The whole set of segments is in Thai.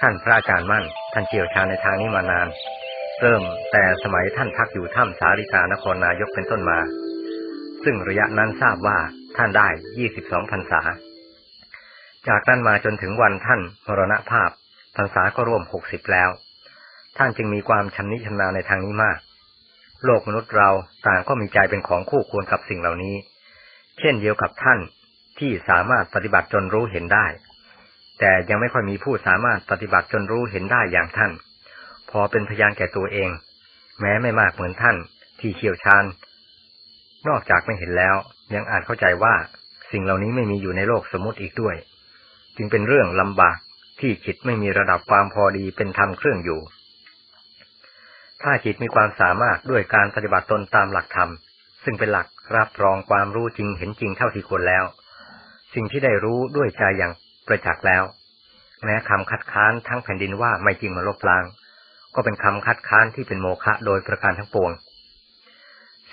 ท่านพระอาจารย์มั่น ท่านเชี่ยวชาในทางนี้มานาน เริ่มแต่สมัยท่านพักอยู่ถ้ำสาริกานครนายกเป็นต้นมา ซึ่งระยะนั้นทราบว่าท่านได้22พรรษา จากนั้นมาจนถึงวันท่านมรณภาพพรรษาก็ร่วม60แล้ว ท่านจึงมีความชำนิชำนาญในทางนี้มาก โลกมนุษย์เราต่างก็มีใจเป็นของคู่ควรกับสิ่งเหล่านี้ เช่นเดียวกับท่านที่สามารถปฏิบัติจนรู้เห็นได้ แต่ยังไม่ค่อยมีผู้สามารถปฏิบัติจนรู้เห็นได้อย่างท่าน พอเป็นพยานแก่ตัวเอง แม้ไม่มากเหมือนท่าน ที่เชี่ยวชาญ นอกจากไม่เห็นแล้ว ยังอาจเข้าใจว่า สิ่งเหล่านี้ไม่มีอยู่ในโลกสมมติอีกด้วย จึงเป็นเรื่องลำบากที่จิตไม่มีระดับความพอดีเป็นธรรมเครื่องอยู่ ถ้าจิตมีความสามารถด้วยการปฏิบัติตนตามหลักธรรม ซึ่งเป็นหลักรับรองความรู้จริงเห็นจริงเท่าที่ควรแล้ว สิ่งที่ได้รู้ด้วยใจอย่างประจักษ์แล้ว แม้คำคัดค้านทั้งแผ่นดินว่าไม่จริงมาลบล้าง ก็เป็นคำคัดค้านที่เป็นโมฆะโดยประการทั้งปวง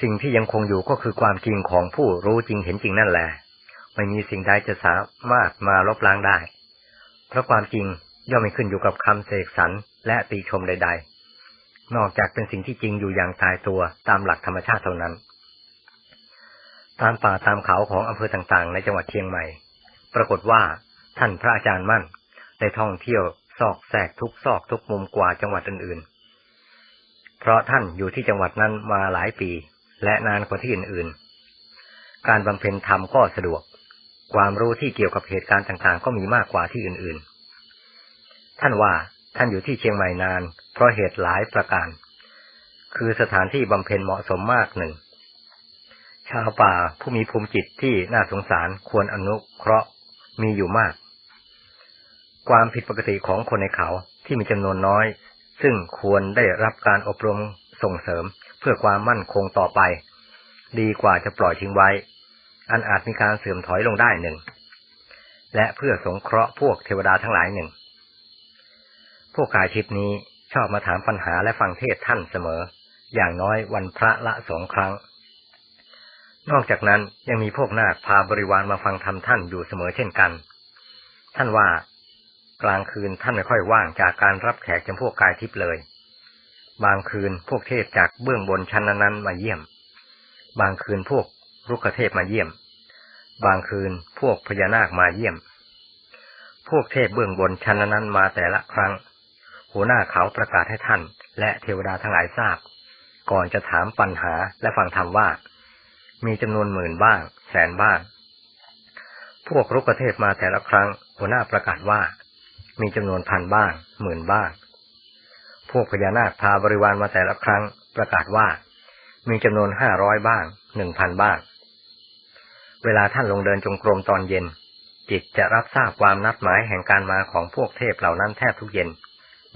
สิ่งที่ยังคงอยู่ก็คือความจริงของผู้รู้จริงเห็นจริงนั่นแหละ ไม่มีสิ่งใดจะสามารถมาลบล้างได้ เพราะความจริงย่อมไม่ขึ้นอยู่กับคำเสกสรรและตีชมใด ๆ นอกจากเป็นสิ่งที่จริงอยู่อย่างตายตัวตามหลักธรรมชาติเท่านั้น ตามป่าตามเขาของอำเภอต่างๆ ในจังหวัดเชียงใหม่ ปรากฏว่าท่านพระอาจารย์มั่น ได้ท่องเที่ยวซอกแซกทุกซอกทุกมุมกว่าจังหวัดอื่นๆ เพราะท่านอยู่ที่จังหวัดนั้นมาหลายปี และนานกว่าที่อื่นๆ การบำเพ็ญธรรมก็สะดวก ความรู้ที่เกี่ยวกับเหตุการณ์ต่างๆ ก็มีมากกว่าที่อื่นๆ ท่านว่าท่านอยู่ที่เชียงใหม่นาน เพราะเหตุหลายประการ คือสถานที่บำเพ็ญเหมาะสมมากหนึ่ง ชาวป่าผู้มีภูมิจิตที่น่าสงสารควรอนุเคราะห์มีอยู่มาก ความผิดปกติของคนในเขาที่มีจำนวนน้อย ซึ่งควรได้รับการอบรมส่งเสริม เพื่อความมั่นคงต่อไป ดีกว่าจะปล่อยทิ้งไว้ อันอาจมีการเสื่อมถอยลงได้หนึ่ง และเพื่อสงเคราะห์พวกเทวดาทั้งหลายหนึ่ง พวกกายชิพนี้ชอบมาถามปัญหาและฟังเทศท่านเสมอ อย่างน้อยวันพระละสองครั้ง นอกจากนั้นยังมีพวกนาคพาบริวารมาฟังธรรมท่านอยู่เสมอเช่นกัน ท่านว่า กลางคืนท่านไม่ค่อยว่างจากการรับแขกจำพวกกายทิพย์เลย บางคืนพวกเทพจากเบื้องบนชั้นนั้นมาเยี่ยม บางคืนพวกรุกขเทพมาเยี่ยม บางคืนพวกพญานาคมาเยี่ยม พวกเทพเบื้องบนชั้นนั้นมาแต่ละครั้ง หัวหน้าเขาประกาศให้ท่าน และเทวดาทั้งหลายทราบ ก่อนจะถามปัญหาและฟังธรรมว่า มีจำนวนหมื่นบ้าง แสนบ้างพวกรุกเทพมาแต่ละครั้ง หัวหน้าประกาศว่า มีจำนวนพันบ้างหมื่นบ้างพวกพญานาคพาบริวารมาแต่ละครั้งประกาศว่า มีจำนวนห้าร้อยบ้างหนึ่งพันบ้าง เวลาท่านลงเดินจงกรมตอนเย็น จิตจะรับทราบความนัดหมายแห่งการมาของพวกเทพเหล่านั้นแทบทุกเย็น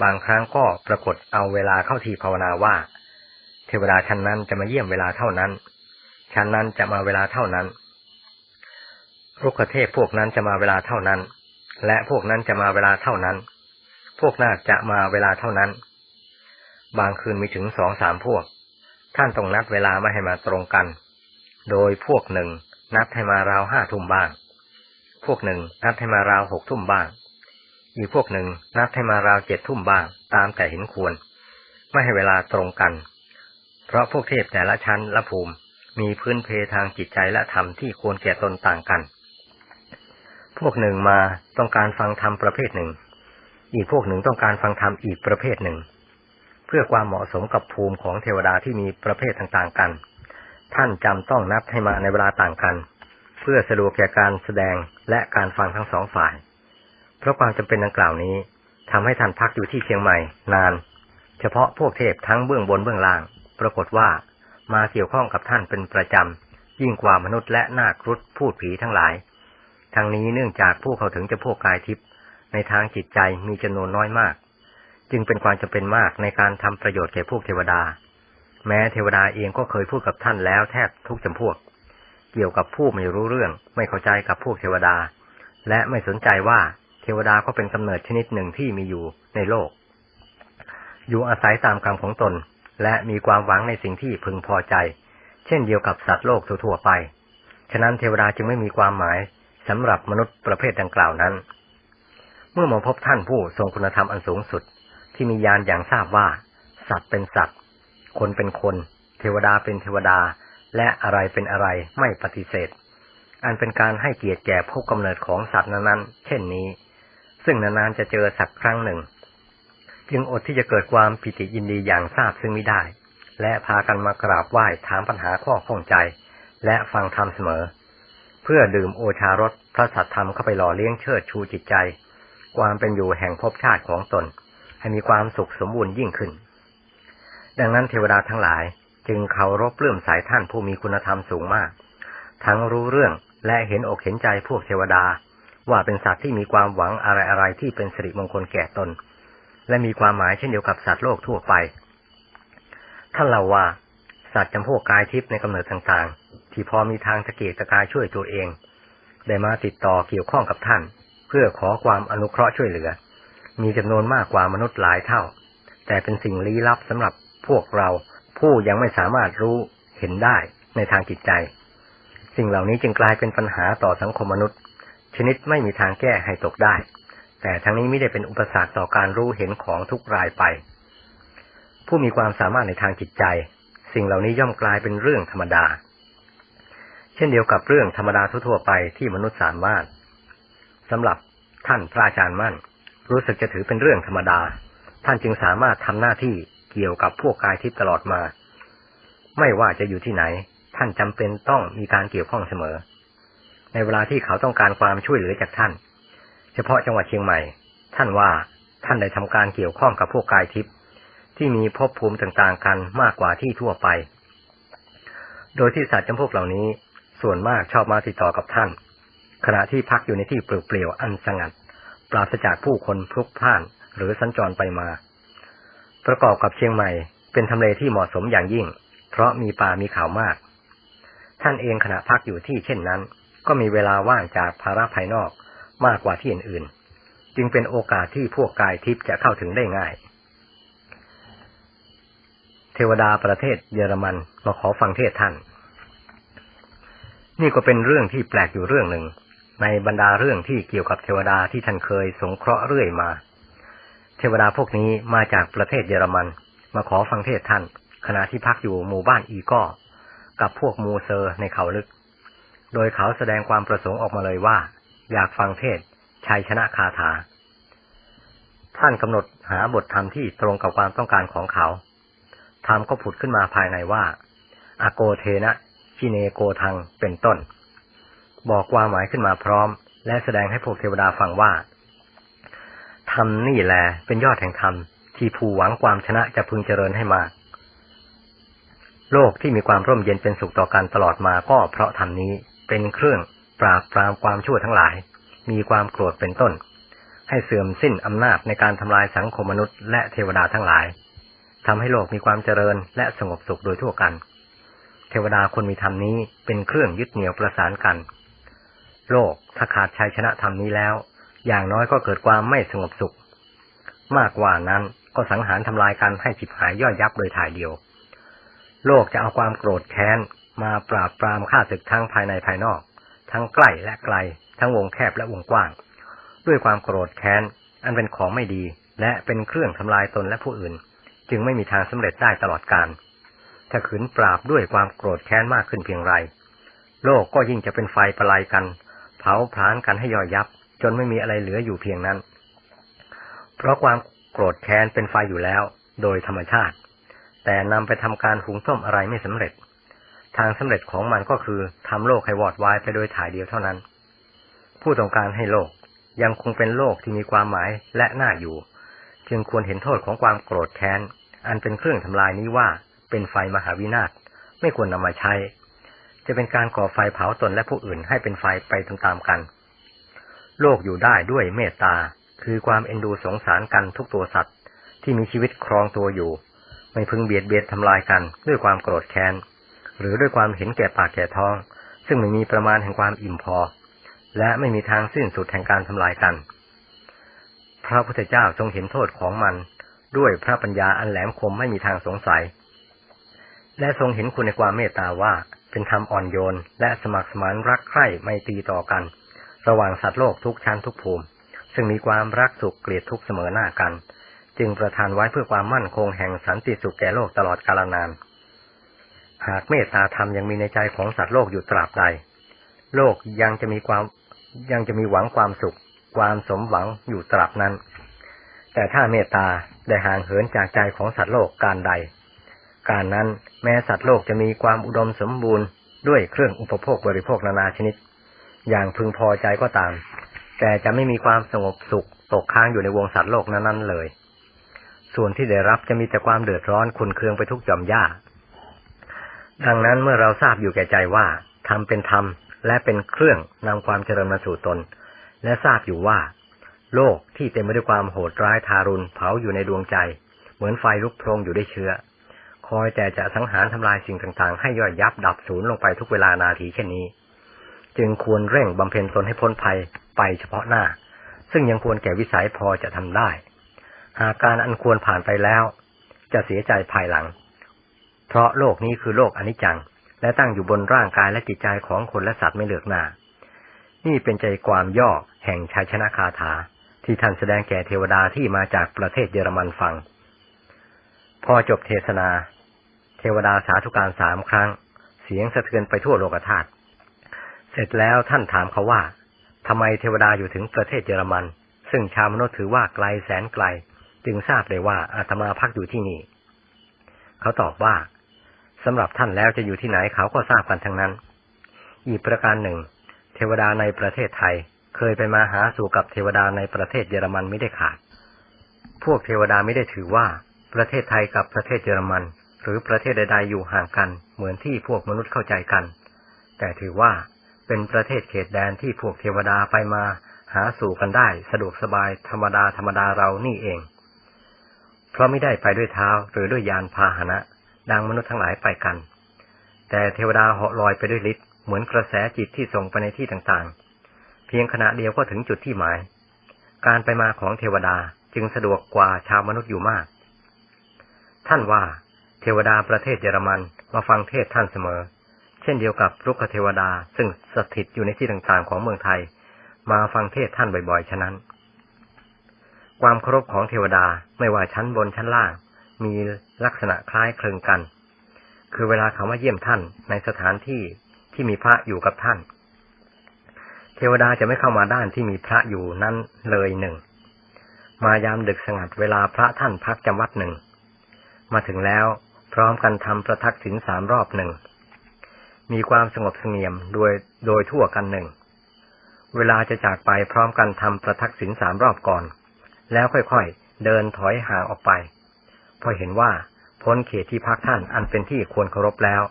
บางครั้งก็ปรากฏเอาเวลาเข้าทีภาวนาว่า เทวดาชั้นนั้นจะมาเยี่ยมเวลาเท่านั้น ชั้นนั้นจะมาเวลาเท่านั้นรุกเทพพวกนั้นจะมาเวลาเท่านั้น และพวกนั้นจะมาเวลาเท่านั้น พวกนาคจะมาเวลาเท่านั้น บางคืนมีถึงสองสามพวก ท่านต้องนัดเวลาไม่ให้มาตรงกัน โดยพวกหนึ่งนัดให้มาราวห้าทุ่มบ้าง พวกหนึ่งนัดให้มาราวหกทุ่มบ้าง อีกพวกหนึ่งนัดให้มาราวเจ็ดทุ่มบ้าง ตามแต่เห็นควร ไม่ให้เวลาตรงกัน เพราะพวกเทพแต่ละชั้นละภูมิมีพื้นเพทางจิตใจและธรรมที่ควรแก่ตนต่างกัน พวกหนึ่งมาต้องการฟังธรรมประเภทหนึ่ง อีกพวกหนึ่งต้องการฟังธรรมอีกประเภทหนึ่ง เพื่อความเหมาะสมกับภูมิของเทวดาที่มีประเภทต่างๆกัน ท่านจำต้องนับให้มาในเวลาต่างกัน เพื่อสะดวกแก่การแสดงและการฟังทั้งสองฝ่าย เพราะความจำเป็นดังกล่าวนี้ทำให้ท่านพักอยู่ที่เชียงใหม่นาน เฉพาะพวกเทพทั้งเบื้องบนเบื้องล่าง ปรากฏว่ามาเกี่ยวข้องกับท่านเป็นประจำยิ่งกว่ามนุษย์และนาครุฑพูดผีทั้งหลาย ทั้งนี้เนื่องจากผู้เข้าถึงจะพวกกายทิพย์ในทางจิตใจมีจำนวนน้อยมาก จึงเป็นความจำเป็นมากในการทำประโยชน์แก่พวกเทวดา แม้เทวดาเองก็เคยพูดกับท่านแล้วแทบทุกจำพวก เกี่ยวกับผู้ไม่รู้เรื่อง ไม่เข้าใจกับพวกเทวดา และไม่สนใจว่าเทวดาก็เป็นกำเนิดชนิดหนึ่งที่มีอยู่ในโลก อยู่อาศัยตามกรรมของตน และมีความหวังในสิ่งที่พึงพอใจ เช่นเดียวกับสัตว์โลกทั่วไป ฉะนั้นเทวดาจึงไม่มีความหมาย สำหรับมนุษย์ประเภทดังกล่าวนั้น เมื่อมาพบท่านผู้ทรงคุณธรรมอันสูงสุด ที่มีญาณอย่างทราบว่า สัตว์เป็นสัตว์ คนเป็นคน เทวดาเป็นเทวดา และอะไรเป็นอะไรไม่ปฏิเสธ อันเป็นการให้เกียรติแก่ผู้กำเนิดของสัตว์นั้นๆ เช่นนี้ ซึ่งนานๆจะเจอสักครั้งหนึ่ง จึงอดที่จะเกิดความปิติยินดีอย่างทราบซึ่งไม่ได้ และพากันมากราบไหว้ถามปัญหาข้อข้องใจ และฟังธรรมเสมอ เพื่อดื่มโอชารสพระสัตธรรมเข้าไปหล่อเลี้ยงเชิดชูจิตใจ ความเป็นอยู่แห่งภพชาติของตน ให้มีความสุขสมบูรณ์ยิ่งขึ้น ดังนั้นเทวดาทั้งหลายจึงเคารพเลื่อมสายท่านผู้มีคุณธรรมสูงมาก ทั้งรู้เรื่องและเห็นอกเห็นใจพวกเทวดา ว่าเป็นสัตว์ที่มีความหวังอะไรอะไรที่เป็นสิริมงคลแก่ตน และมีความหมายเช่นเดียวกับสัตว์โลกทั่วไปท่านเล่าว่าสัตว์จำพวกกายทิพย์ในกำเนิดต่างๆ ที่พอมีทางตะเกียกตะกายช่วยตัวเอง ได้มาติดต่อเกี่ยวข้องกับท่าน เพื่อขอความอนุเคราะห์ช่วยเหลือ มีจำนวนมากกว่ามนุษย์หลายเท่า แต่เป็นสิ่งลี้ลับสำหรับพวกเราผู้ยังไม่สามารถรู้เห็นได้ในทางจิตใจ สิ่งเหล่านี้จึงกลายเป็นปัญหาต่อสังคมมนุษย์ ชนิดไม่มีทางแก้ให้ตกได้ แต่ทั้งนี้ไม่ได้เป็นอุปสรรคต่อการรู้เห็นของทุกรายไป ผู้มีความสามารถในทางจิตใจ สิ่งเหล่านี้ย่อมกลายเป็นเรื่องธรรมดา ช่นเดียวกับเรื่องธรรมดาทั่วไปที่มนุษย์สามารถสำหรับท่านพระอาจารย์มั่น รู้สึกจะถือเป็นเรื่องธรรมดา ท่านจึงสามารถทำหน้าที่เกี่ยวกับพวกกายทิพย์ตลอดมา ไม่ว่าจะอยู่ที่ไหน ท่านจำเป็นต้องมีการเกี่ยวข้องเสมอ ในเวลาที่เขาต้องการความช่วยเหลือจากท่าน เฉพาะจังหวัดเชียงใหม่ ท่านว่าท่านได้ทำการเกี่ยวข้องกับพวกกายทิพย์ที่มีภพภูมิต่างๆกันมากกว่าที่ทั่วไป โดยที่สัตว์จำพวกเหล่านี้ ส่วนมากชอบมาติดต่อกับท่าน ขณะที่พักอยู่ในที่เปลี่ยวๆอันสงัด ปราศจากผู้คนพลุกพล่านหรือสัญจรไปมา ประกอบกับเชียงใหม่ เป็นทำเลที่เหมาะสมอย่างยิ่ง เพราะมีป่ามีเขามาก ท่านเองขณะพักอยู่ที่เช่นนั้น ก็มีเวลาว่างจากภาระภายนอกมากกว่าที่อื่นๆ จึงเป็นโอกาสที่พวกกายทิพย์จะเข้าถึงได้ง่าย เทวดาประเทศเยอรมันมาขอฟังเทศท่าน นี่ก็เป็นเรื่องที่แปลกอยู่เรื่องหนึ่ง ในบรรดาเรื่องที่เกี่ยวกับเทวดาที่ท่านเคยสงเคราะห์เรื่อยมา เทวดาพวกนี้มาจากประเทศเยอรมัน มาขอฟังเทศท่าน ขณะที่พักอยู่หมู่บ้านอีก้อกับพวกมูเซอร์ในเขาลึก โดยเขาแสดงความประสงค์ออกมาเลยว่า อยากฟังเทศชัยชนะคาถา ท่านกำหนดหาบทธรรมที่ตรงกับความต้องการของเขาธรรมก็ผุดขึ้นมาภายในว่า อโกเทนะ ชิเนโกทังเป็นต้น บอกความหมายขึ้นมาพร้อม และแสดงให้พวกเทวดาฟังว่าธรรมนี่แหละเป็นยอดแห่งธรรมที่ผู้หวังความชนะจะพึงเจริญให้มาก โลกที่มีความร่มเย็นเป็นสุขต่อกันตลอดมาก็เพราะธรรมนี้เป็นเครื่องปราบปรามความชั่วทั้งหลาย มีความโกรธเป็นต้น ให้เสื่อมสิ้นอำนาจในการทำลายสังคมมนุษย์และเทวดาทั้งหลายทำให้โลกมีความเจริญและสงบสุขโดยทั่วกัน เทวดาคนมีธรรมนี้เป็นเครื่องยึดเหนี่ยวประสานกัน โลกถ้าขาดชัยชนะธรรมนี้แล้ว อย่างน้อยก็เกิดความไม่สงบสุข มากกว่านั้นก็สังหารทำลายกันให้ฉิบหายย่อยยับโดยถ่ายเดียว โลกจะเอาความโกรธแค้นมาปราบปรามฆ่าศึกทั้งภายในภายนอก ทั้งใกล้และไกล ทั้งวงแคบและวงกว้าง ด้วยความโกรธแค้นอันเป็นของไม่ดี และเป็นเครื่องทำลายตนและผู้อื่น จึงไม่มีทางสำเร็จได้ตลอดกาล ถ้าขืนปราบด้วยความโกรธแค้นมากขึ้นเพียงไร โลกก็ยิ่งจะเป็นไฟประลายกัน เผาผลาญกันให้ย่อยยับ จนไม่มีอะไรเหลืออยู่เพียงนั้น เพราะความโกรธแค้นเป็นไฟอยู่แล้ว โดยธรรมชาติ แต่นำไปทำการหุงต้มอะไรไม่สำเร็จ ทางสำเร็จของมันก็คือทำโลกให้วอดวายไปโดยถ่ายเดียวเท่านั้น ผู้ต้องการให้โลกยังคงเป็นโลกที่มีความหมายและน่าอยู่ จึงควรเห็นโทษของความโกรธแค้น อันเป็นเครื่องทำลายนี้ว่า เป็นไฟมหาวินาศไม่ควรนำมาใช้ จะเป็นการก่อไฟเผาตนและผู้อื่นให้เป็นไฟไปตามๆกัน โลกอยู่ได้ด้วยเมตตา คือความเอ็นดูสงสารกันทุกตัวสัตว์ ที่มีชีวิตครองตัวอยู่ ไม่พึงเบียดเบียนทำลายกันด้วยความโกรธแค้น หรือด้วยความเห็นแก่ปากแก่ท้อง ซึ่งไม่มีประมาณแห่งความอิ่มพอ และไม่มีทางสิ้นสุดแห่งการทำลายกัน พระพุทธเจ้าทรงเห็นโทษของมันด้วยพระปัญญาอันแหลมคมไม่มีทางสงสัย และทรงเห็นคุณในความเมตตาว่าเป็นธรรมอ่อนโยน และสมัครสมานรักใคร่ไม่ตีต่อกัน ระหว่างสัตว์โลกทุกชั้นทุกภูมิ ซึ่งมีความรักสุขเกลียดทุกเสมอหน้ากัน จึงประทานไว้เพื่อความมั่นคงแห่งสันติสุขแก่โลกตลอดกาลนาน หากเมตตาธรรมยังมีในใจของสัตว์โลกอยู่ตราบใด โลกยังจะมีความยังจะมีหวังความสุข ความสมหวังอยู่ตราบนั้น แต่ถ้าเมตตาได้ห่างเหินจากใจของสัตว์โลกการใด การนั้นแม้สัตว์โลกจะมีความอุดมสมบูรณ์ด้วยเครื่องอุปโภคบริโภคนานาชนิด อย่างพึงพอใจก็ตาม แต่จะไม่มีความสงบสุขตกค้างอยู่ในวงสัตว์โลกนั้นๆเลย ส่วนที่ได้รับจะมีแต่ความเดือดร้อนคุนเคืองไปทุกจอมย่าดังนั้นเมื่อเราทราบอยู่แก่ใจว่าทำเป็นธรรมและเป็นเครื่องนำความเจริญมาสู่ตน และทราบอยู่ว่า โลกที่เต็มไปด้วยความโหดร้ายทารุณเผาอยู่ในดวงใจ เหมือนไฟลุกโพลงอยู่ด้วยเชื้อ คอยแต่จะสังหารทำลายสิ่งต่างๆ ให้ย่อยยับดับสูญลงไปทุกเวลานาทีเช่นนี้ จึงควรเร่งบำเพ็ญตนให้พ้นภัยไปเฉพาะหน้า ซึ่งยังควรแก่วิสัยพอจะทำได้ หากการอันควรผ่านไปแล้ว จะเสียใจภายหลัง เพราะโลกนี้คือโลกอนิจจัง และตั้งอยู่บนร่างกายและจิตใจของคนและสัตว์ไม่เลือกหน้า นี่เป็นใจความย่อแห่งชัยชนะคาถา ที่ท่านแสดงแก่เทวดาที่มาจากประเทศเยอรมันฟังพอจบเทศนา เทวดาสาธุการสามครั้ง เสียงสะเทือนไปทั่วโลกธาตุเสร็จแล้วท่านถามเขาว่าทำไมเทวดาอยู่ถึงประเทศเยอรมัน ซึ่งชาวมนุษย์ถือว่าไกลแสนไกล จึงทราบเลยว่าอาตมาพักอยู่ที่นี่ เขาตอบว่าสำหรับท่านแล้วจะอยู่ที่ไหนเขาก็ทราบกันทั้งนั้น อีกประการหนึ่ง เทวดาในประเทศไทยเคยไปมาหาสู่กับเทวดาในประเทศเยอรมันไม่ได้ขาด พวกเทวดาไม่ได้ถือว่าประเทศไทยกับประเทศเยอรมัน หรือประเทศใด ๆ อยู่ห่างกันเหมือนที่พวกมนุษย์เข้าใจกัน แต่ถือว่าเป็นประเทศเขตแดนที่พวกเทวดาไปมาหาสู่กันได้สะดวกสบายธรรมดาธรรมดาเรานี่เอง เพราะไม่ได้ไปด้วยเท้าหรือด้วยยานพาหนะ ดังมนุษย์ทั้งหลายไปกัน แต่เทวดาเหาะลอยไปด้วยฤทธิ์เหมือนกระแสจิตที่ส่งไปในที่ต่างๆ เพียงขณะเดียวก็ถึงจุดที่หมาย การไปมาของเทวดาจึงสะดวกกว่าชาวมนุษย์อยู่มาก ท่านว่า เทวดาประเทศเยอรมันมาฟังเทศท่านเสมอ เช่นเดียวกับรุกขเทวดาซึ่งสถิตอยู่ในที่ต่างๆ ของเมืองไทย มาฟังเทศท่านบ่อยๆ ฉะนั้น ความเคารพของเทวดาไม่ว่าชั้นบนชั้นล่าง มีลักษณะคล้ายคลึงกัน คือเวลาเขามาเยี่ยมท่านในสถานที่ที่มีพระอยู่กับท่าน เทวดาจะไม่เข้ามาด้านที่มีพระอยู่นั้นเลยหนึ่ง มายามดึกสงัดเวลาพระท่านพักจำวัดหนึ่ง มาถึงแล้ว พร้อมกันทำประทักษิณสามรอบหนึ่ง มีความสงบเสงเงียมโดยโดยทั่วกันหนึ่ง เวลาจะจากไปพร้อมกันทำประทักษิณสามรอบก่อน แล้วค่อยๆ เดินถอยห่างออกไปพอเห็นว่าพ้นเขตที่พักท่านอันเป็นที่ควรเคารพแล้ว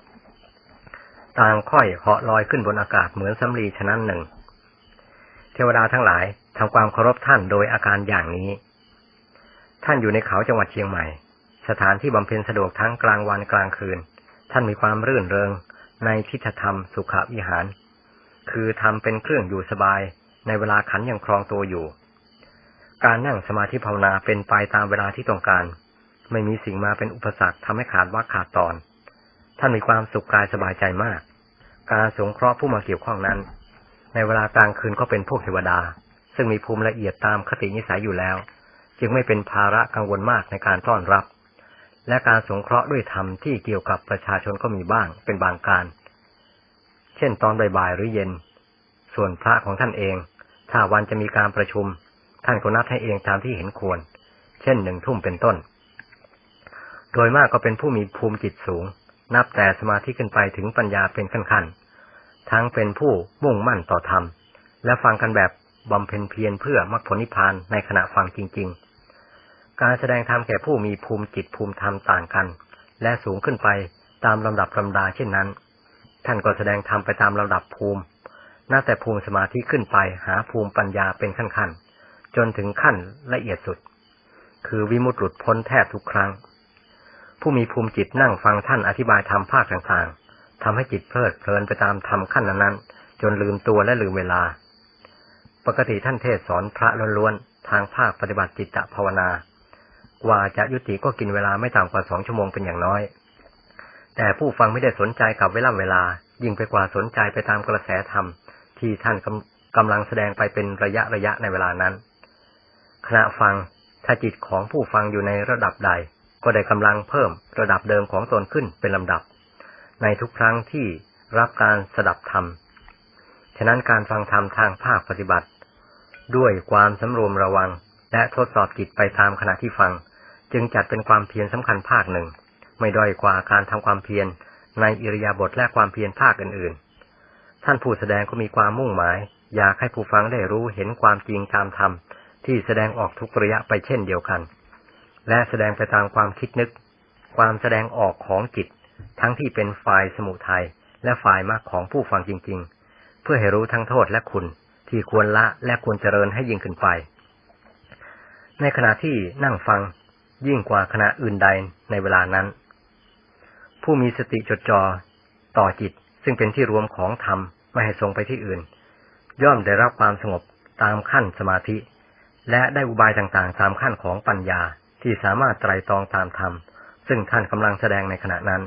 ต่างค่อยเหาะลอยขึ้นบนอากาศเหมือนสำลีฉะนั้นหนึ่ง เทวดาทั้งหลายทำความเคารพท่านโดยอาการอย่างนี้ ท่านอยู่ในเขาจังหวัดเชียงใหม่ สถานที่บำเพ็ญสะดวกทั้งกลางวันกลางคืน ท่านมีความรื่นเริง ในทิฏฐธรรมสุขวิหาร คือทำเป็นเครื่องอยู่สบาย ในเวลาขันยังครองตัวอยู่ การนั่งสมาธิภาวนาเป็นไปตามเวลาที่ต้องการ ไม่มีสิ่งมาเป็นอุปสรรคทำให้ขาดว่าขาดตอน ท่านมีความสุขกายสบายใจมาก การสงเคราะห์ผู้มาเกี่ยวข้องนั้น ในเวลากลางคืนก็เป็นพวกเทวดา ซึ่งมีภูมิละเอียดตามคตินิสัยอยู่แล้ว จึงไม่เป็นภาระกังวลมากในการต้อนรับ และการสงเคราะห์ด้วยธรรมที่เกี่ยวกับประชาชนก็มีบ้างเป็นบางการ เช่นตอนบ่ายหรือเย็น ส่วนพระของท่านเอง ถ้าวันจะมีการประชุม ท่านก็นัดให้เองตามที่เห็นควร เช่นหนึ่งทุ่มเป็นต้น โดยมากก็เป็นผู้มีภูมิจิตสูง นับแต่สมาธิขึ้นไปถึงปัญญาเป็นขั้นๆ ทั้งเป็นผู้มุ่งมั่นต่อธรรม และฟังกันแบบบำเพ็ญเพียรเพื่อมรรคผลนิพพานในขณะฟังจริง ๆ การแสดงธรรมแก่ผู้มีภูมิจิตภูมิธรรมต่างกัน และสูงขึ้นไปตามลำดับลำดาเช่นนั้น ท่านก็แสดงธรรมไปตามลำดับภูมิน่าแต่ภูมิสมาธิขึ้นไปหาภูมิปัญญาเป็นขั้นๆจนถึงขั้นละเอียดสุด คือวิมุตติหลุดพ้นแทบทุกครั้ง ผู้มีภูมิจิตนั่งฟังท่านอธิบายธรรมภาคต่างๆทำให้จิตเพลิดเพลินไปตามธรรมขั้นนั้นๆจนลืมตัวและลืมเวลา ปกติท่านเทศสอนพระล้วนๆทางภาคปฏิบัติจิตภาวนา กว่าจะยุติก็กินเวลาไม่ต่ำกว่าสองชั่วโมงเป็นอย่างน้อย แต่ผู้ฟังไม่ได้สนใจกับเวลาเวลา ยิ่งไปกว่าสนใจไปตามกระแสธรรม ที่ท่านกำลังแสดงไปเป็นระยะระยะในเวลานั้น ขณะฟังถ้าจิตของผู้ฟังอยู่ในระดับใด ก็ได้กำลังเพิ่มระดับเดิมของตนขึ้นเป็นลำดับ ในทุกครั้งที่รับการสดับธรรม ฉะนั้นการฟังธรรมทางภาคปฏิบัติ ด้วยความสำรวมระวังและทดสอบจิตไปตามขณะที่ฟัง จึงจัดเป็นความเพียรสำคัญภาคหนึ่ง ไม่ด้อยกว่าการทำความเพียรในอิริยาบถและความเพียรภาคอื่นๆ ท่านผู้แสดงก็มีความมุ่งหมาย อยากให้ผู้ฟังได้รู้เห็นความจริงตามธรรมที่แสดงออกทุกระยะไปเช่นเดียวกัน และแสดงไปตามความคิดนึก ความแสดงออกของจิต ทั้งที่เป็นฝ่ายสมุทัยและฝ่ายมรรคของผู้ฟังจริง ๆ เพื่อให้รู้ทั้งโทษและคุณที่ควรละและควรเจริญให้ยิ่งขึ้นไป ในขณะที่นั่งฟัง ยิ่งกว่าขณะอื่นใดในเวลานั้น ผู้มีสติจดจ่อต่อจิตซึ่งเป็นที่รวมของธรรมไม่ให้ทรงไปที่อื่น ย่อมได้รับความสงบตามขั้นสมาธิ และได้อุบายต่างๆตามขั้นของปัญญาที่สามารถไตรตรองตามธรรม ซึ่งท่านกำลังแสดงในขณะนั้น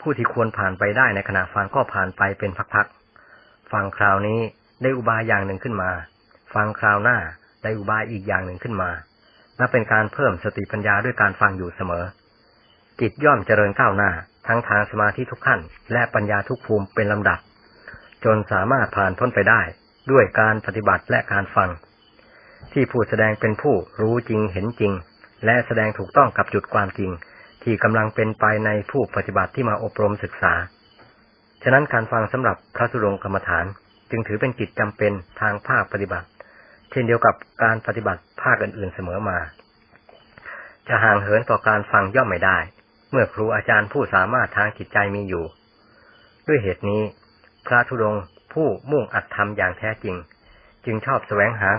ผู้ที่ควรผ่านไปได้ในขณะฟังก็ผ่านไปเป็นพักๆฟังคราวนี้ได้อุบายอย่างหนึ่งขึ้นมา ฟังคราวหน้าได้อุบายอีกอย่างหนึ่งขึ้นมา นับเป็นการเพิ่มสติปัญญาด้วยการฟังอยู่เสมอ จิตย่อมเจริญก้าวหน้า ทั้งทางสมาธิทุกขั้น และปัญญาทุกภูมิเป็นลำดับ จนสามารถผ่านพ้นไปได้ ด้วยการปฏิบัติและการฟัง ที่ผู้แสดงเป็นผู้รู้จริงเห็นจริง และแสดงถูกต้องกับจุดความจริง ที่กำลังเป็นไปในผู้ปฏิบัติที่มาอบรมศึกษา ฉะนั้นการฟังสำหรับพระสุรงกรรมฐาน จึงถือเป็นกิจจำเป็นทางภาคปฏิบัติ เช่นเดียวกับการปฏิบัติภาคอื่นๆเสมอมา จะห่างเหินต่อการฟังย่อมไม่ได้ เมื่อครูอาจารย์ผู้สามารถทางจิตใจมีอยู่ ด้วยเหตุนี้ พระธุดงค์ผู้มุ่งอัดทำอย่างแท้จริง จึงชอบแสวงหา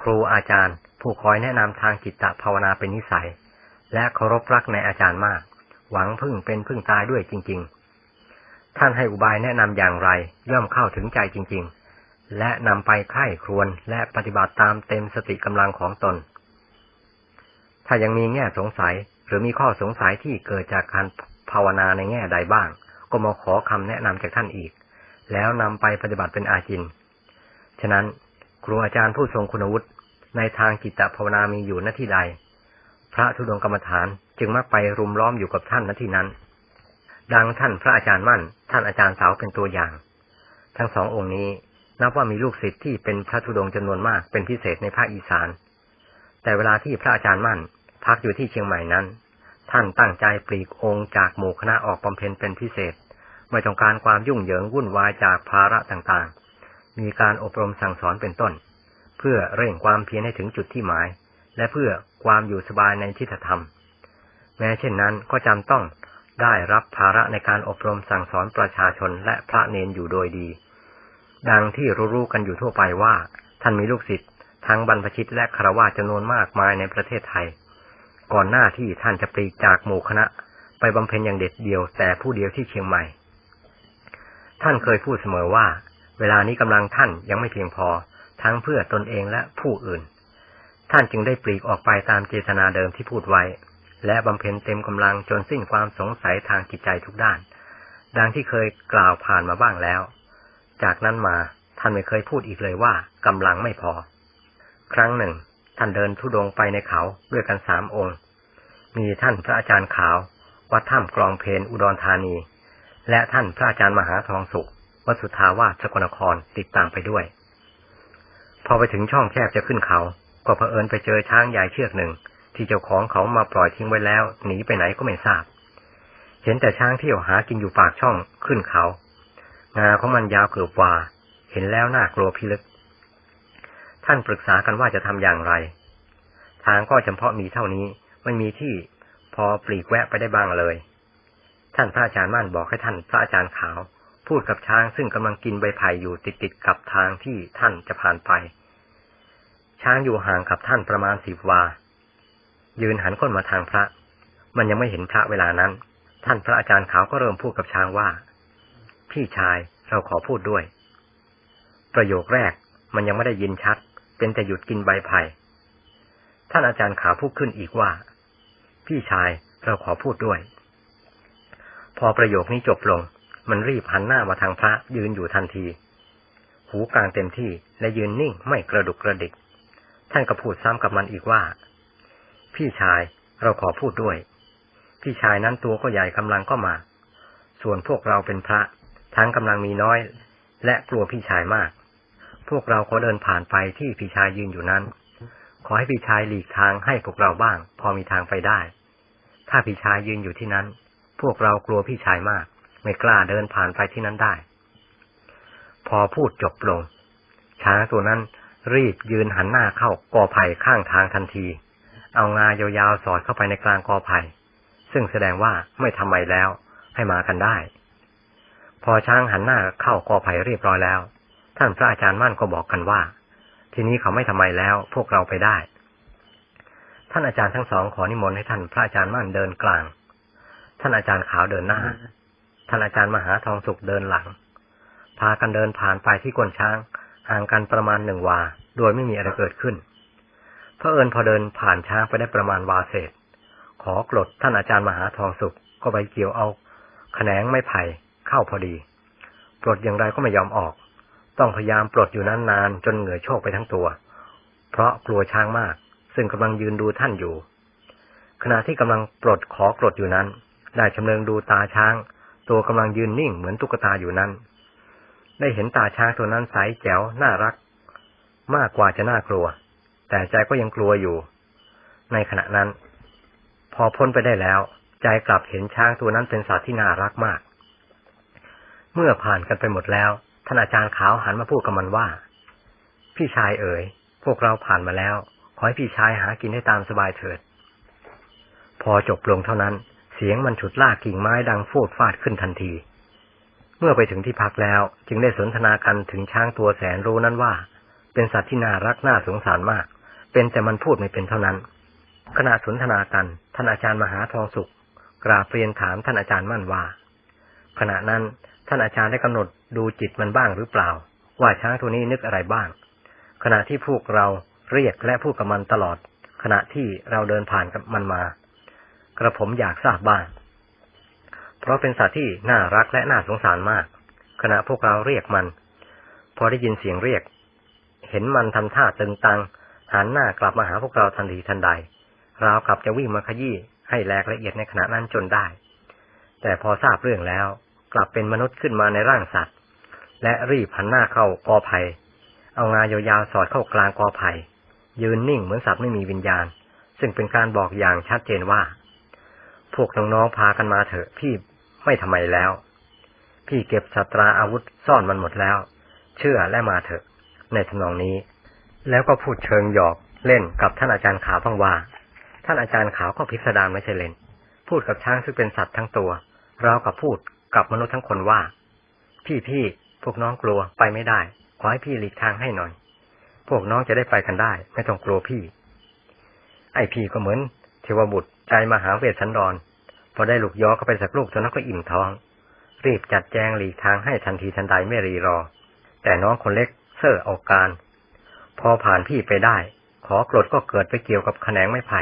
ครูอาจารย์ ผู้คอยแนะนำทางจิตตภาวนาเป็นนิสัย และเคารพรักในอาจารย์มาก หวังพึ่งเป็นพึ่งตายด้วยจริง ๆ ท่านให้อุบายแนะนำอย่างไร ย่อมเข้าถึงใจจริง ๆ และนำไปไข้ครวนและปฏิบัติตามเต็มสติกำลังของตน ถ้ายังมีแง่สงสัยหรือมีข้อสงสัยที่เกิดจากการภาวนาในแง่ใดบ้าง ก็มาขอคำแนะนำจากท่านอีก แล้วนำไปปฏิบัติเป็นอาจิน ฉะนั้นครูอาจารย์ผู้ทรงคุณวุฒิในทางจิตตภาวนามีอยู่ณที่ใด พระธุดงกรรมฐานจึงมักไปรุมล้อมอยู่กับท่านณที่นั้น ดังท่านพระอาจารย์มั่น ท่านอาจารย์สาวเป็นตัวอย่าง ทั้งสององค์นี้ นับว่ามีลูกศิษย์ที่เป็นพระธุดงจำนวนมากเป็นพิเศษในภาคอีสาน แต่เวลาที่พระอาจารย์มั่น พักอยู่ที่เชียงใหม่นั้น ท่านตั้งใจปลีกองค์จากหมู่คณะออกบำเพ็ญเป็นพิเศษ ไม่ต้องการความยุ่งเหยิงวุ่นวายจากภาระต่างๆ มีการอบรมสั่งสอนเป็นต้น เพื่อเร่งความเพียรให้ถึงจุดที่หมาย และเพื่อความอยู่สบายในทิฏฐธรรม แม้เช่นนั้นก็จำต้องได้รับภาระในการอบรมสั่งสอนประชาชนและพระเนนอยู่โดยดี ดังที่รู้ๆกันอยู่ทั่วไปว่า ท่านมีลูกศิษย์ทั้งบรรพชิตและคารวะจำนวนมากมายในประเทศไทย ก่อนหน้าที่ท่านจะปลีกจากหมู่คณะ ไปบำเพ็ญอย่างเด็ดเดียวแต่ผู้เดียวที่เชียงใหม่ ท่านเคยพูดเสมอว่า เวลานี้กำลังท่านยังไม่เพียงพอ ทั้งเพื่อตนเองและผู้อื่น ท่านจึงได้ปลีกออกไปตามเจตนาเดิมที่พูดไว้ และบำเพ็ญเต็มกำลังจนสิ้นความสงสัยทางจิตใจทุกด้าน ดังที่เคยกล่าวผ่านมาบ้างแล้ว จากนั้นมาท่านไม่เคยพูดอีกเลยว่ากำลังไม่พอ ครั้งหนึ่ง ท่านเดินทุดงไปในเขาด้วยกันสามองค์ มีท่านพระอาจารย์ขาว วัดถ้ำกรองเพนอุดรธานี และท่านพระอาจารย์มหาทองสุขวัดสุทาวาสสกลนครติดตามไปด้วย พอไปถึงช่องแคบจะขึ้นเขา ก็เผอิญไปเจอช้างใหญ่เชือกหนึ่ง ที่เจ้าของเขามาปล่อยทิ้งไว้แล้ว หนีไปไหนก็ไม่ทราบ เห็นแต่ช้างเที่ยวหากินอยู่ปากช่องขึ้นเขา งาของมันยาวเกือบว่า เห็นแล้วน่ากลัวพิลึก ท่านปรึกษากันว่าจะทำอย่างไร ทางก็เฉพาะมีเท่านี้ ไม่มีที่พอปลีกแวะไปได้บ้างเลย ท่านพระอาจารย์มั่นบอกให้ท่านพระอาจารย์ขาว พูดกับช้างซึ่งกำลังกินใบไผ่อยู่ติดติดกับทางที่ท่านจะผ่านไป ช้างอยู่ห่างกับท่านประมาณสิบวา ยืนหันก้นมาทางพระ มันยังไม่เห็นพระเวลานั้น ท่านพระอาจารย์ขาวก็เริ่มพูดกับช้างว่า พี่ชายเราขอพูดด้วย ประโยคแรกมันยังไม่ได้ยินชัด เป็นแต่หยุดกินใบไผ่ท่านอาจารย์ขาวพูดขึ้นอีกว่า พี่ชายเราขอพูดด้วย พอประโยคนี้จบลง มันรีบหันหน้ามาทางพระยืนอยู่ทันที หูกลางเต็มที่และยืนนิ่งไม่กระดุกกระดิกทท่านก็พูดซ้ำกับมันอีกว่า พี่ชายเราขอพูดด้วย พี่ชายนั้นตัวก็ใหญ่กำลังก็มา ส่วนพวกเราเป็นพระ ทั้งกำลังมีน้อย และกลัวพี่ชายมาก พวกเราขอเดินผ่านไปที่พี่ชายยืนอยู่นั้น ขอให้พี่ชายหลีกทางให้พวกเราบ้าง พอมีทางไปได้ ถ้าพี่ชายยืนอยู่ที่นั้น พวกเรากลัวพี่ชายมาก ไม่กล้าเดินผ่านไปที่นั้นได้ พอพูดจบลง ช้างตัวนั้นรีบยืนหันหน้าเข้ากอไผ่ข้างทางทันที เอางายาวๆสอดเข้าไปในกลางกอไผ่ ซึ่งแสดงว่าไม่ทำไมแล้วให้มากันได้ พอช้างหันหน้าเข้ากอไผ่เรียบร้อยแล้ว ท่านพระอาจารย์มั่นก็บอกกันว่า ทีนี้เขาไม่ทำไมแล้วพวกเราไปได้ ท่านอาจารย์ทั้งสองขอนิมนต์ให้ท่านพระอาจารย์มั่นเดินกลาง ท่านอาจารย์ขาวเดินหน้า ท่านอาจารย์มหาทองสุขเดินหลัง พากันเดินผ่านไปที่ก้นช้าง ห่างกันประมาณหนึ่งวา โดยไม่มีอะไรเกิดขึ้นเพอเอิญพอเดินผ่านช้างไปได้ประมาณวาเศษ ขอกรดท่านอาจารย์มหาทองสุขก็ไปเกี่ยวเอาแขนงไม้ไผ่ เข้าพอดี ปลดอย่างไรก็ไม่ยอมออก ต้องพยายามปลดอยู่นั้นนานจนเหงื่อโชกไปทั้งตัว เพราะกลัวช้างมาก ซึ่งกำลังยืนดูท่านอยู่ ขณะที่กำลังปลดขอกรดอยู่นั้น ได้ชำเลืองดูตาช้าง ตัวกำลังยืนนิ่งเหมือนตุ๊กตาอยู่นั้น ได้เห็นตาช้างตัวนั้นใสแจ๋วน่ารัก มากกว่าจะน่ากลัว แต่ใจก็ยังกลัวอยู่ ในขณะนั้น พอพ้นไปได้แล้ว ใจกลับเห็นช้างตัวนั้นเป็นสัตว์ที่น่ารักมาก เมื่อผ่านกันไปหมดแล้ว ท่านอาจารย์ขาวหันมาพูดกับมันว่า พี่ชายเอ๋ย พวกเราผ่านมาแล้ว ขอให้พี่ชายหากินให้ตามสบายเถิด พอจบลงเท่านั้น เสียงมันฉุดลากกิ่งไม้ดังฟูดฟาดขึ้นทันที เมื่อไปถึงที่พักแล้ว จึงได้สนทนากันถึงช้างตัวแสนรู้นั้นว่า เป็นสัตว์ที่น่ารักน่าสงสารมาก เป็นแต่มันพูดไม่เป็นเท่านั้น ขณะสนทนากันท่านอาจารย์มหาทองสุข กราบเรียนถามท่านอาจารย์มั่นว่า ขณะนั้น ท่านอาจารย์ได้กำหนดดูจิตมันบ้างหรือเปล่า ว่าช้างตัวนี้นึกอะไรบ้าง ขณะที่พวกเราเรียกและพูดกับมันตลอด ขณะที่เราเดินผ่านกับมันมา กระผมอยากทราบบ้าง เพราะเป็นสัตว์ที่น่ารักและน่าสงสารมาก ขณะพวกเราเรียกมัน พอได้ยินเสียงเรียก เห็นมันทำท่าตึงตัง หันหน้ากลับมาหาพวกเราทันทีทันใดราวกับจะวิ่งมาขยี้ให้แหลกละเอียดในขณะนั้นจนได้ แต่พอทราบเรื่องแล้ว กลับเป็นมนุษย์ขึ้นมาในร่างสัตว์ และรีบหันหน้าเข้ากอไผ่เอางายาวๆสอดเข้ากลางกอไผ่ยืนนิ่งเหมือนสัตว์ไม่มีวิญญาณ ซึ่งเป็นการบอกอย่างชัดเจนว่า พวกน้องๆพากันมาเถอะพี่ไม่ทำไมแล้ว พี่เก็บสัตราอาวุธซ่อนมันหมดแล้ว เชื่อและมาเถอะ ในทำนองนี้ แล้วก็พูดเชิงหยอกเล่นกับท่านอาจารย์ขาวพังว่า ท่านอาจารย์ขาวก็พิสดารไม่ใช่เล่น พูดกับช้างซึ่งเป็นสัตว์ทั้งตัว เรากับพูด กับมนุษย์ทั้งคนว่า พี่พี่พวกน้องกลัวไปไม่ได้ ขอให้พี่หลีกทางให้หน่อย พวกน้องจะได้ไปกันได้ ไม่ต้องกลัวพี่ ไอพี่ก็เหมือน เทวบุตรใจมหาเวสสันดร พอได้ลูกยอเข้าไปสักลูกตัวนั้นก็อิ่มท้อง รีบจัดแจงหลีกทางให้ทันทีทันใดไม่รีรอ แต่น้องคนเล็กเซ่อออกการ พอผ่านพี่ไปได้ ขอกรดก็เกิดไปเกี่ยวกับแขนงไม้ไผ่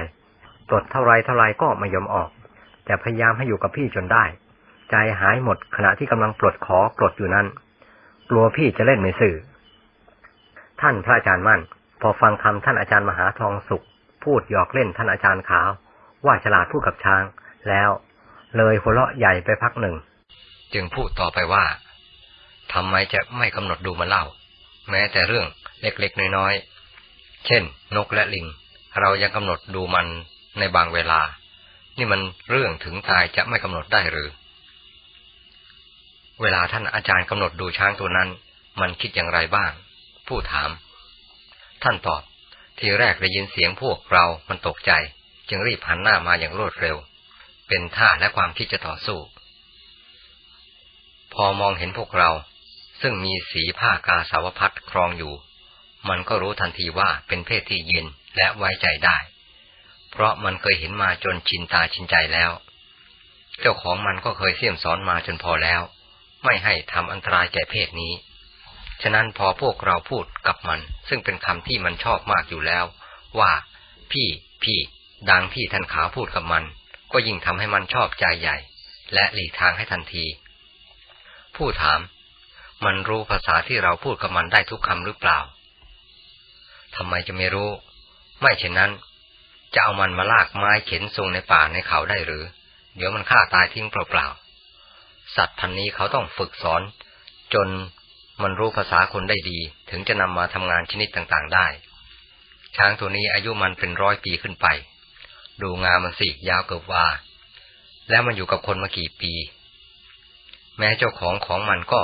ปลดเท่าไรเท่าไรก็ไม่ยอมออก แต่พยายามให้อยู่กับพี่จนได้ ใจหายหมดขณะที่กำลังปลดขอปลดอยู่นั้น กลัวพี่จะเล่นไม่สื่อ ท่านพระอาจารย์มั่น พอฟังคำท่านอาจารย์มหาทองสุข พูดหยอกเล่นท่านอาจารย์ขาว ว่าฉลาดพูดกับช้าง แล้ว เลยหัวเราะใหญ่ไปพักหนึ่ง จึงพูดต่อไปว่าทำไมจะไม่กำหนดดูมันเล่า แม้แต่เรื่องเล็กๆน้อยๆ เช่น นกและลิง เรายังกำหนดดูมันในบางเวลา นี่มันเรื่องถึงตายจะไม่กำหนดได้หรือ เวลาท่านอาจารย์กำหนดดูช้างตัวนั้น มันคิดอย่างไรบ้าง ผู้ถาม ท่านตอบ ทีแรกได้ยินเสียงพวกเรา มันตกใจ จึงรีบหันหน้ามาอย่างรวดเร็ว เป็นท่าและความคิดจะต่อสู้ พอมองเห็นพวกเรา ซึ่งมีสีผ้ากาสาวพัดครองอยู่ มันก็รู้ทันทีว่าเป็นเพศที่เย็นและไว้ใจได้ เพราะมันเคยเห็นมาจนชินตาชินใจแล้ว เจ้าของมันก็เคยเสี่ยมสอนมาจนพอแล้ว ไม่ให้ทำอันตรายแก่เพศนี้ ฉะนั้นพอพวกเราพูดกับมัน ซึ่งเป็นคำที่มันชอบมากอยู่แล้ว ว่า พี่ พี่ ดังที่ท่านขาวพูดกับมัน ก็ยิ่งทำให้มันชอบใจใหญ่ และหลีกทางให้ทันที ผู้ถาม มันรู้ภาษาที่เราพูดกับมันได้ทุกคำหรือเปล่าทำไมจะไม่รู้ ไม่เช่นนั้น จะเอามันมาลากไม้เข็นทรงในป่าในเขาได้หรือ เดี๋ยวมันฆ่าตายทิ้งเปล่าๆ สัตว์พันนี้เขาต้องฝึกสอน จนมันรู้ภาษาคนได้ดี ถึงจะนำมาทำงานชนิดต่างๆได้ ช้างตัวนี้อายุมันเป็นร้อยปีขึ้นไป ดูงามมันสิยาวเกือบวา แล้วมันอยู่กับคนมากี่ปี แม้เจ้าของของมันก็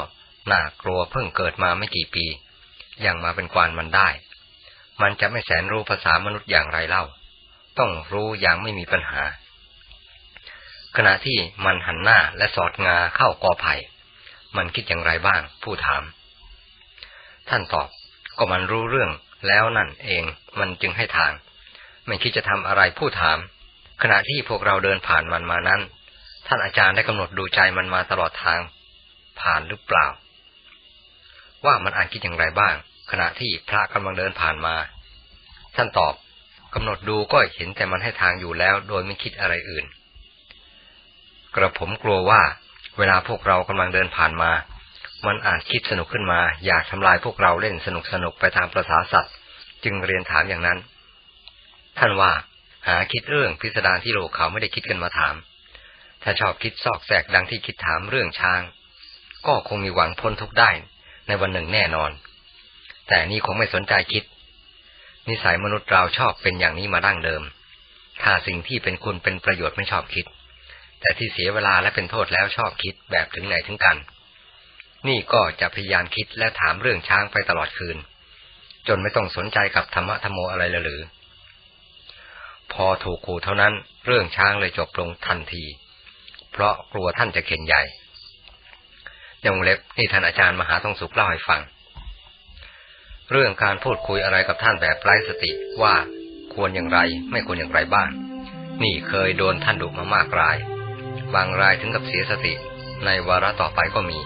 น่ากลัวเพิ่งเกิดมาไม่กี่ปียังมาเป็นควานมันได้ มันจะไม่แสนรู้ภาษามนุษย์อย่างไรเล่า ต้องรู้อย่างไม่มีปัญหา ขณะที่มันหันหน้าและสอดงาเข้ากอไผ่มันคิดอย่างไรบ้าง ผู้ถาม ท่านตอบ ก็มันรู้เรื่องแล้วนั่นเอง มันจึงให้ทาง ไม่คิดจะทำอะไรผู้ถาม ขณะที่พวกเราเดินผ่านมันมานั้น ท่านอาจารย์ได้กำหนดดูใจมันมาตลอดทาง ผ่านหรือเปล่า ว่ามันอ่านคิดอย่างไรบ้าง ขณะที่พระกำลังเดินผ่านมา ท่านตอบกำหนดดูก็เห็นแต่มันให้ทางอยู่แล้ว โดยไม่คิดอะไรอื่น กระผมกลัวว่า เวลาพวกเรากำลังเดินผ่านมา มันอาจคิดสนุกขึ้นมา อยากทำลายพวกเราเล่นสนุกสนุกไปตามประษาสัตว์ จึงเรียนถามอย่างนั้น ท่านว่า หาคิดเรื่องพิสดารที่โลกเขาไม่ได้คิดกันมาถาม ถ้าชอบคิดซอกแซกดังที่คิดถามเรื่องช้าง ก็คงมีหวังพ้นทุกได้ในวันหนึ่งแน่นอน แต่นี่คงไม่สนใจคิด นิสัยมนุษย์เราชอบเป็นอย่างนี้มาดั้งเดิม ถ้าสิ่งที่เป็นคุณเป็นประโยชน์ไม่ชอบคิด แต่ที่เสียเวลาและเป็นโทษแล้วชอบคิดแบบถึงไหนถึงกัน นี่ก็จะพยายามคิดและถามเรื่องช้างไปตลอดคืน จนไม่ต้องสนใจกับธรรมะธรรมโมอะไรเลยหรือ พอถูกขู่เท่านั้นเรื่องช้างเลยจบลงทันที เพราะกลัวท่านจะเข็นใหญ่ยังเล็บนี่ท่านอาจารย์มหาทองสุขเล่าให้ฟัง เรื่องการพูดคุยอะไรกับท่านแบบไร้สติว่าควรอย่างไรไม่ควรอย่างไรบ้าง นี่เคยโดนท่านดุมามากราย บางรายถึงกับเสียสติ ในวาระต่อไปก็มี